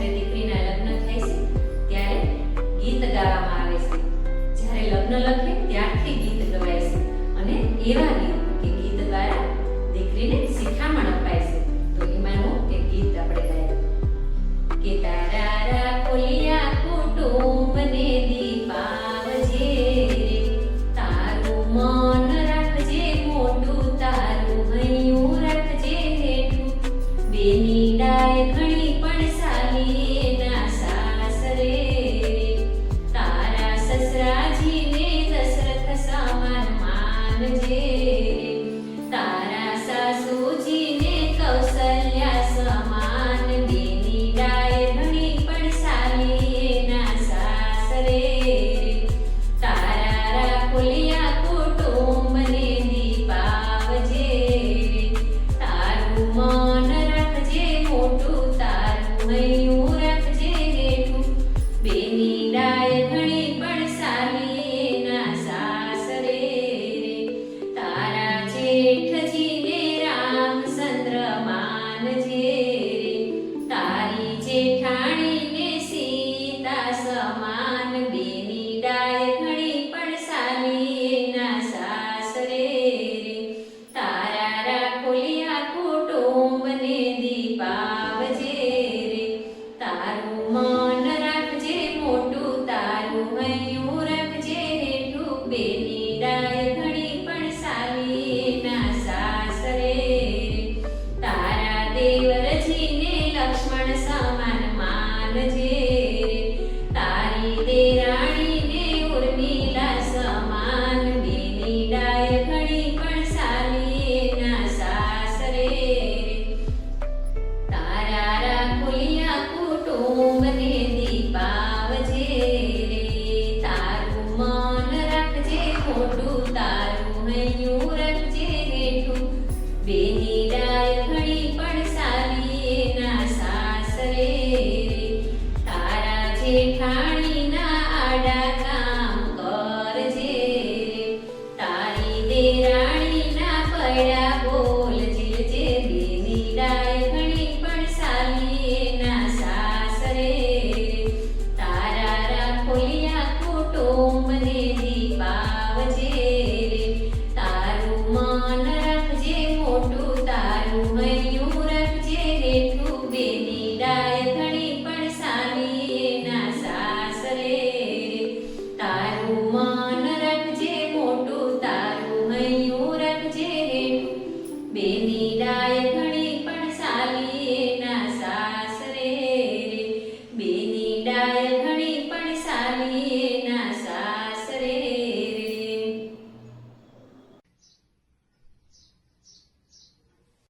જ્યારે દીકરીના લગ્ન થાય છે, ત્યારે ગીત ગાવામાં આવે છે. જ્યારે લગ્ન લખે, ત્યારથી ગીત ગવાય છે. અને એવા ગીત la. ડાય ઘડી પણ સાલી ના સાસરે. તારા દેવરજીને લક્ષ્મણ સમાન માનજે. બન્યું રંજે હેઠું બેની ડાય ઘડી પણ સારી સાસરે તારા જેઠાણ